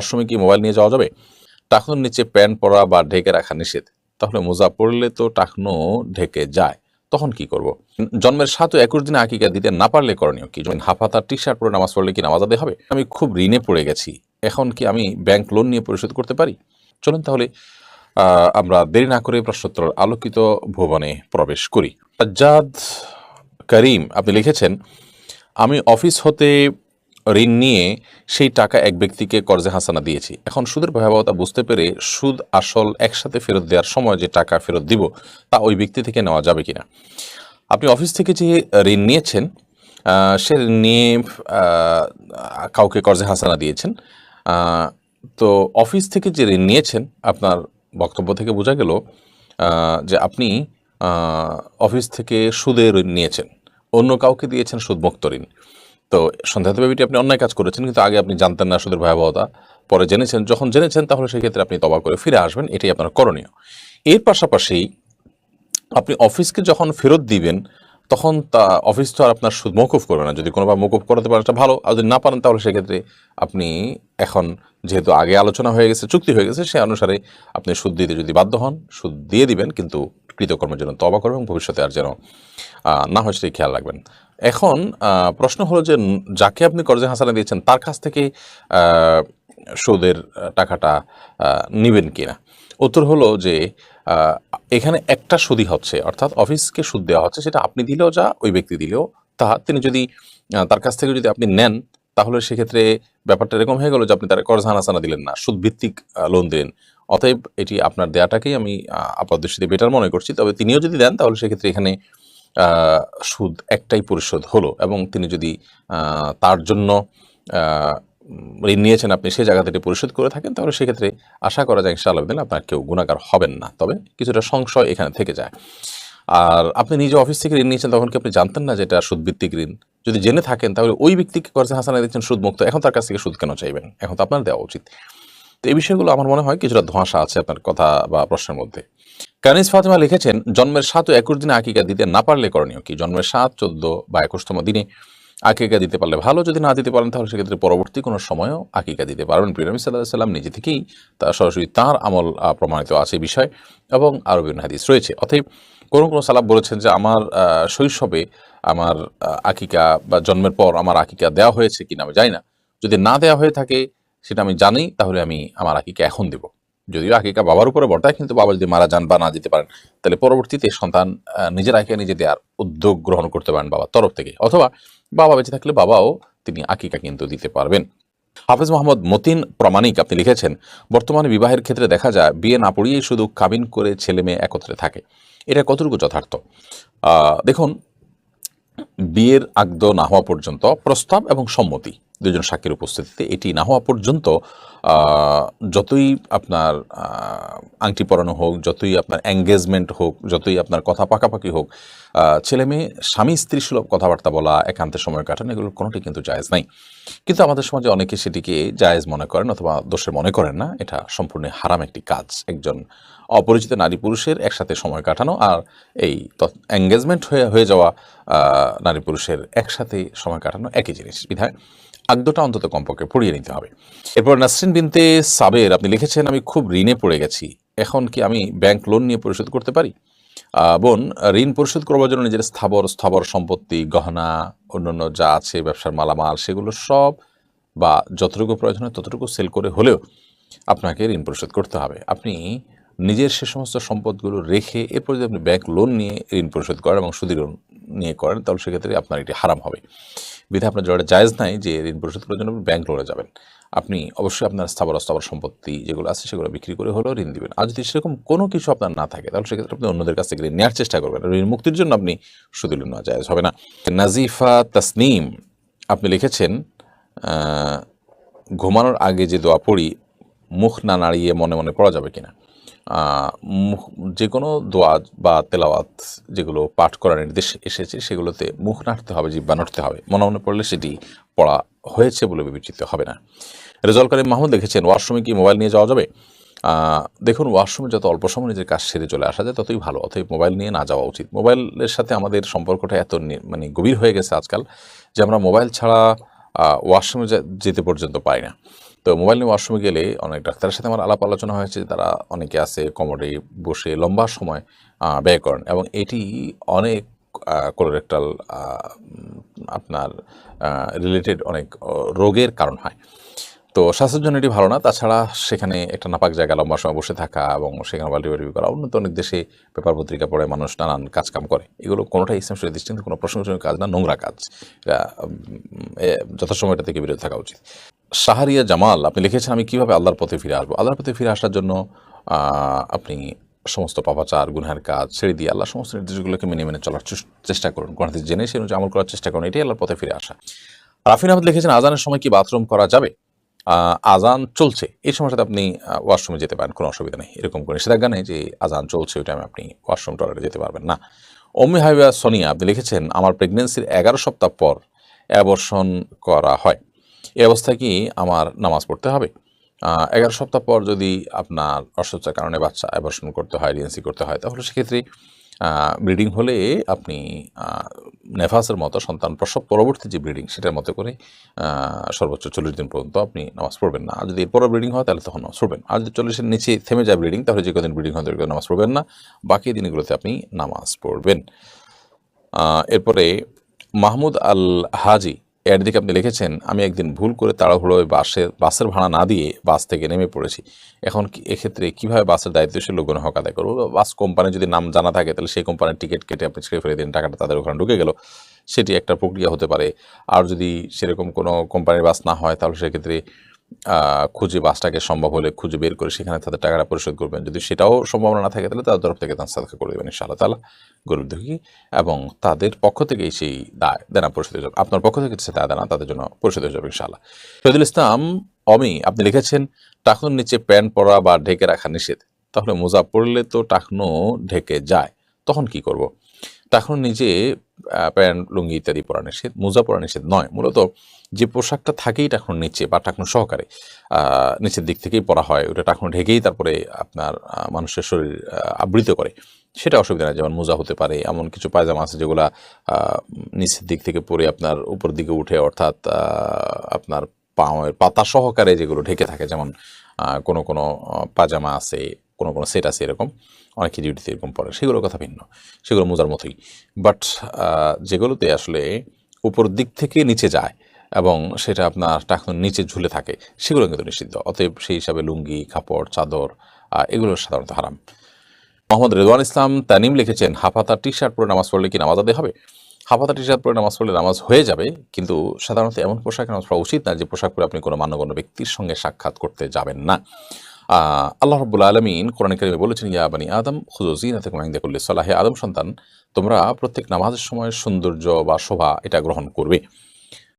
অসময় কি মোবাইল নিয়ে যাওয়া যাবে? টাকনোর নিচে প্যান্ট পরা বা ঢেকে রাখা নিষেধ। তাহলে মোজা পড়লে তো টাকনো ঢেকে যায়, তখন কি করব? জন্মের সাত একুশ দিনে আকিকা দিতে না পারলে করণীয় কি? যেমন হাফাতা টি শার্ট পরে নামাজ পড়লে কি নামাজ আদায় হবে? আমি খুব ঋণে পড়ে গেছি, এখন কি আমি ব্যাংক লোন নিয়ে পরিশোধ করতে পারি? চলুন তাহলে আমরা দেরি না করে প্রশ্নোত্তর আলোকিত ভুবনে প্রবেশ করি। সাজ্জাদ করিম, আপনি লিখেছেন, আমি অফিস হতে ঋণ নিয়ে সেই টাকা এক ব্যক্তিকে কর্জে হাসানা দিয়েছি। এখন সুদের ভয়াবহতা বুঝতে পেরে সুদ আসল একসাথে ফেরত দেওয়ার সময় যে টাকা ফেরত দিব, তা ওই ব্যক্তি থেকে নেওয়া যাবে কিনা? আপনি অফিস থেকে যে ঋণ নিয়েছেন সে ঋণ নিয়ে কাউকে কর্জে হাসানা দিয়েছেন তো অফিস থেকে যে ঋণ নিয়েছেন, আপনার বক্তব্য থেকে বোঝা গেল যে আপনি অফিস থেকে সুদে ঋণ নিয়েছেন, অন্য কাউকে দিয়েছেন সুদমুক্ত ঋণ। তো সন্ধ্যাতে বেবিটি আপনি অন্যায় কাজ করেছেন, কিন্তু আগে আপনি জানতেন না সুদের ভয়াবহতা। পরে জেনেছেন, যখন জেনেছেন, তাহলে সেক্ষেত্রে আপনি তবা করে ফিরে আসবেন, এটাই আপনার করণীয়। এর পাশাপাশি আপনি অফিসকে যখন ফেরত দিবেন, তখন তা অফিস তো আর আপনার সুদ মৌকুফ করবে না। যদি কোনোভাবে মৌকুফ করাতে পারেন, সেটা ভালো। আর যদি না পারেন, তাহলে সেক্ষেত্রে আপনি এখন যেহেতু আগে আলোচনা হয়ে গেছে, চুক্তি হয়ে গেছে সে অনুসারে আপনি সুদ দিতে যদি বাধ্য হন, সুদ দিয়ে দিবেন, কিন্তু কৃতকর্মের জন্য তবা করবেন এবং ভবিষ্যতে আর যেন না হয় সেটি খেয়াল রাখবেন। এখন প্রশ্ন হলো যে, যাকে আপনি কর্জে হাসানা দিয়েছেন, তার কাছ থেকে সুদের টাকাটা নিবেন কিনা? উত্তর হলো যে এখানে একটা সুদই হচ্ছে, অর্থাৎ অফিসকে সুদ দেওয়া হচ্ছে, সেটা আপনি দিলেও যা, ওই ব্যক্তি দিলেও তা। তিনি যদি তার কাছ থেকে যদি আপনি নেন তাহলে সেক্ষেত্রে ব্যাপারটা এরকম হয়ে গেল যে আপনি তার কর্জ হানাসানা দিলেন না, সুদভিত্তিক লোন দিলেন। অতএব এটি আপনার দেয়াটাকেই আমি আপাত দৃষ্টিতে বেটার মনে করছি। তবে তিনিও যদি দেন, তাহলে সেক্ষেত্রে এখানে সুদ একটাই পরিশোধ হলো এবং তিনি যদি তার জন্য ঋণ নিয়েছেন, আপনি সেই জায়গা থেকে পরিশোধ করে থাকেন, তাহলে সেক্ষেত্রে আশা করা যায় ইনশাআল্লাহ দিন আপনার কেউ গুণাকার হবেন না। তবে কিছুটা সংশয় এখানে থেকে যায়। আর আপনি নিজে অফিস থেকে ঋণ নিয়েছেন, তখন কি আপনি জানতেন না যে এটা সুদভিত্তিক ঋণ? যদি জেনে থাকেন, তাহলে ওই ব্যক্তিকে কর্জে হাসানা দিচ্ছেন সুদমুক্ত। এখন তার কাছ থেকে সুদ কেন চাইবেন? এখন তো আপনার দেওয়া উচিত। তো এই বিষয়গুলো আমার মনে হয় কিছুটা ধোঁয়াশা আছে আপনার কথা বা প্রশ্নের মধ্যে। কানিস ফাতেমা লিখেছেন, জন্মের সাত ও একুশ দিনে আকিকা দিতে না পারলে করণীয় কি? জন্মের সাত, চোদ্দ বা একুশতম দিনে আকিকা দিতে পারলে ভালো, যদি না দিতে পারেন তাহলে সেক্ষেত্রে পরবর্তী কোনো সময়ও আকিকা দিতে পারবেন। প্রিয়নবী সাল্লাহ সাল্লাম নিজে থেকেই তা সরাসরি তাঁর আমল প্রমাণিত আছে বিষয় এবং আরও বিভিন্ন হাদিস রয়েছে। অতএব কোনো কোনো সালাব বলেছেন যে আমার শৈশবে আমার আকিকা বা জন্মের পর আমার আকিকা দেওয়া হয়েছে কিনা আমি জানি না। যদি না দেওয়া হয়ে থাকে সেটা আমি জানি, তাহলে আমি আমার আকিকা এখন দেব। যদিও আকিকা বাবার উপরে বর্তায়, কিন্তু বাবা যদি মারা যান বা না দিতে পারেন, তাহলে পরবর্তীতে সন্তান নিজের আকিকা নিজে দেওয়ার উদ্যোগ গ্রহণ করতে পারেন বাবার তরফ থেকে। অথবা বাবা বেঁচে থাকলে বাবাও তিনি আকিকা কিন্তু দিতে পারবেন। হাফিজ মোহাম্মদ মতিন প্রমাণিক আপনি লিখেছেন, বর্তমানে বিবাহের ক্ষেত্রে দেখা যায় বিয়ে না পড়িয়েই শুধু কাবিন করে ছেলে মেয়ে একত্রে থাকে। এটা কতটুকু যথার্থ? দেখুন, বিয়ের আগদ না হওয়া পর্যন্ত প্রস্তাব এবং সম্মতি। দুজন সাক্ষীর উপস্থিতিতে এটি না হওয়া পর্যন্ত যতই আপনার আংটি পরানো হোক, যতই আপনার এঙ্গেজমেন্ট হোক, যতই আপনার কথা পাকাপাকি হোক ছেলে মেয়ে স্বামী, স্ত্রী সুলভ কথাবার্তা বলা, একান্তে সময় কাটানো, এগুলোর কোনোটি কিন্তু জায়েজ নাই। কিন্তু আমাদের সমাজে অনেকে সেটিকে জায়েজ মনে করেন অথবা দোষে মনে করেন না। এটা সম্পূর্ণ হারাম একটি কাজ। একজন অপরিচিত নারী পুরুষের একসাথে সময় কাটানো আর এই এঙ্গেজমেন্ট হয়ে হয়ে যাওয়া নারী পুরুষের একসাথে সময় কাটানো একই জিনিস। বিধায় আগদটা অন্তত কমপক্ষে পড়িয়ে নিতে হবে। এরপর নাসরিন বিনতে সাবের, আপনি লিখেছেন, আমি খুব ঋণে পড়ে গেছি। এখন কি আমি ব্যাংক লোন নিয়ে পরিশোধ করতে পারি? বোন, ঋণ পরিশোধ করবার জন্য নিজের স্থাবর স্থাবর সম্পত্তি, গহনা, অন্যান্য যা আছে, ব্যবসার মালামাল, সেগুলো সব বা যতটুকু প্রয়োজন হয় ততটুকু সেল করে হলেও আপনাকে ঋণ পরিশোধ করতে হবে। আপনি নিজের সে সমস্ত সম্পদগুলো রেখে এরপর যদি আপনি ব্যাংক লোন নিয়ে ঋণ পরিশোধ করেন এবং সুদী লোন নিয়ে করেন, তাহলে সেক্ষেত্রে আপনার এটি হারাম হবে। বিধে আপনার যেটা জায়েজ নাই যে ঋণ পরিশোধ করার জন্য ব্যাংক লোনে যাবেন। আপনি অবশ্যই আপনার স্থাবর অস্থাবর সম্পত্তি যেগুলো আছে সেগুলো বিক্রি করে হলেও ঋণ দিবেন। আর যদি সেরকম কোনো কিছু আপনার না থাকে, তাহলে সেক্ষেত্রে আপনি অন্যদের কাছ থেকে ঋণ নেওয়ার চেষ্টা করবেন। ঋণ মুক্তির জন্য আপনি সুদী লোন নেওয়া জায়েজ হবে না। নাজিফা তাসনিম, আপনি লিখেছেন ঘুমানোর আগে যে দোয়া পড়ি, মুখ না নাড়িয়ে মনে মনে পড়া যাবে কিনা? যে কোনো দোয়া বা তেলাওয়াত যেগুলো পাঠ করার নির্দেশ এসেছে, সেগুলোতে মুখ নাড়তে হবে জিব্বা নাড়তে হবে। মনে মনে পড়লে সেটি পড়া হয়েছে বলে বিবেচিত হবে না। রেজল করিম মাহমুদ লিখেছেন ওয়াশরুমে কি মোবাইল নিয়ে যাওয়া যাবে? দেখুন, ওয়াশরুমে যত অল্প সময় নিজের কাজ সেরে চলে আসা যায়, ততই ভালো। অতএব মোবাইল নিয়ে না যাওয়া উচিত। মোবাইলের সাথে আমাদের সম্পর্কটা এত মানে গভীর হয়ে গেছে আজকাল যে আমরা মোবাইল ছাড়া ওয়াশরুমে যেতে পর্যন্ত পাই না। তো মোবাইল নিয়ে ওয়াশরুমে গেলে অনেক ডাক্তারের সাথে আমার আলাপ আলোচনা হয়েছে, তারা অনেকে আছে কমোডে বসে লম্বা সময় ব্যয় করেন এবং এটি অনেক কোলোরেক্টাল আপনার রিলেটেড অনেক রোগের কারণ হয়। তো স্বাস্থ্যের জন্য এটি ভালো না, তাছাড়া সেখানে একটা নাপাক জায়গা লম্বা সময় বসে থাকা এবং সেখানে বাল্টি বাল্টি করা উন্নত অনেক দেশে পেপার পত্রিকা পড়ে মানুষ নানান কাজকাম করে। এগুলো কোনোটাই ইসলাম শরীর দৃষ্টিতে কোনো প্রশংসনীয় কাজ না, নোংরা কাজ। যথাসময় এটা থেকে বিরত থাকা উচিত। সাহারিয়া জামাল, আপনি লিখেছেন, আমি কীভাবে আল্লাহর পথে ফিরে আসব? আল্লাহর পথে ফিরে আসার জন্য আপনি সমস্ত পাপাচার, গুনহার কাজ ছেড়ে দিয়ে আল্লাহ সমস্ত নির্দেশগুলোকে মেনে মেনে চলার চেষ্টা করুন। হাদিস জেনে সে অনুযায়ী আমল করার চেষ্টা করুন। এটাই আল্লাহর পথে ফিরে আসা। রাফিন আহমদ লিখেছেন, আজানের সময় কি বাথরুম করা যাবে? আজান চলছে। এই সময়টাতে আপনি ওয়াশরুমে যেতে পারেন, কোনো অসুবিধা নেই। এরকম কোনো নিষেধাজ্ঞা নেই যে, আজান চলছে, ওই টাইমে আপনি ওয়াশরুম টয়লেটে যেতে পারবেন। না। অম্মি হাইবা সোনিয়া, আপনি লিখেছেন, আমার প্রেগনেন্সির এগারো সপ্তাহ পর অ্যাবর্ষণ করা হয়। এই অবস্থায় কি আমার নামাজ পড়তে হবে? এগারো সপ্তাহ পর যদি আপনার অসুস্থতার কারণে বাচ্চা অ্যাবর্ষণ করতে হয় ডিএনসি করতে হয়, তাহলে সেক্ষেত্রে ব্রিডিং হলে আপনি নেফাসের মতো সন্তান প্রসব পরবর্তী যে ব্রিডিং সেটার মতো করে সর্বোচ্চ চল্লিশ দিন পর্যন্ত আপনি নামাজ পড়বেন না। আর যদি এরপরও ব্রিডিং হয়, তাহলে তখন নামাজ পড়বেন আর যদি চল্লিশের নিচে থেমে যায় ব্রিডিং তাহলে যে কদিন ব্রিডিং হয় তাহলে নামাজ পড়বেন না। বাকি দিনগুলোতে আপনি নামাজ পড়বেন। এরপরে মাহমুদ আল হাজি এর দিকে আপনি লিখেছেন, আমি একদিন ভুল করে তাড়াহুড়োয় বাসে, বাসের ভাড়া না দিয়ে বাস থেকে নেমে পড়েছি। এখন এক্ষেত্রে কীভাবে বাসের দায়িত্বশীল লোকজন হক আদায় করব? বাস কোম্পানি যদি নাম জানা থাকে, তাহলে সেই কোম্পানির টিকিট কেটে আপনি ছেড়ে ফেলে দিন, টাকাটা তাদের ওখানে ঢুকে গেল। সেটি একটা প্রক্রিয়া হতে পারে। আর যদি সেরকম কোনো কোম্পানির বাস না হয়, তাহলে সেক্ষেত্রে খুঁজে বাসটাকে সম্ভব হলে খুঁজে বের করে সেখানে তাদের টাকাটা পরিশোধ করবেন। যদি সেটাও সম্ভাবনা না থাকে, তাহলে তাদের তরফ থেকে তার সাদকা করে দেবেন ইনশাআল্লাহ তালা গরিব দুঃখী, এবং তাদের পক্ষ থেকেই সেই দায়, দেনা পরিশোধ হয়ে যাবে। আপনার পক্ষ থেকে সে দায়, দেনা তাদের জন্য পরিশোধ হয়ে যাবে ইনশাআল্লাহ। শহীদুল ইসলাম, অমি, আপনি লিখেছেন, টাকনুর নিচে প্যান্ট পরা বা ঢেকে রাখা নিষেধ। তাহলে মোজা পরলে তো টাকনো ঢেকে যায়, তখন কি করব? নিচে আহ, প্যান্ট লুঙ্গি ইত্যাদি পরা নিষেধ মোজা পরা নিষেধ নয়। মূলত যে পোশাকটা থাকেই টাকনুর নিচে বা টাকুন সহকারে নিচের দিক থেকেই পরা হয়। ওটা টাকুন ঢেকেই তারপরে আপনার মানুষের শরীর আবৃত করে। সেটা অসুবিধা নেই যেমন মোজা হতে পারে এমন কিছু পায়জামা আছে যেগুলা নিচের দিক থেকে পরে আপনার উপর দিকে উঠে অর্থাৎ আপনার পায়ের পাতা সহকারে যেগুলো ঢেকে থাকে যেমন কোনো কোনো পাজামা আছে কোনো কোনো সেট আছে এরকম, অনেকে ডিউটিতে এরকম পরে সেগুলোর কথা ভিন্ন, সেগুলো মোজার মতোই। বাট যেগুলোতে আসলে উপর দিক থেকে নিচে যায় এবং সেটা আপনার টাকুন নিচে ঝুলে থাকে, সেগুলো কিন্তু নিষিদ্ধ। অতএব সেই হিসাবে লুঙ্গি, কাপড়, চাদর এগুলো সাধারণত হারাম। মোহাম্মদ রেদওয়ান ইসলাম তানিম লিখেছেন, হাফাতা টি শার্ট পরে নামাজ পড়লে কি নামাজ আদায় হবে? হাফাতা টি শার্ট পরে নামাজ পড়লে নামাজ হয়ে যাবে, কিন্তু সাধারণত এমন পোশাকে নামাজ পড়া উচিত না যে পোশাক পরে আপনি কোনো মান্যগণ্য ব্যক্তির সঙ্গে সাক্ষাৎ করতে যাবেন না। আল্লাহ রব্বুল আলমিন কোরআন বলেছেন, ইয়া বানি আদম খুজুজিন থেকে করলে আদম সন্তান, তোমরা প্রত্যেক নামাজের সময় সৌন্দর্য বা শোভা এটা গ্রহণ করবে।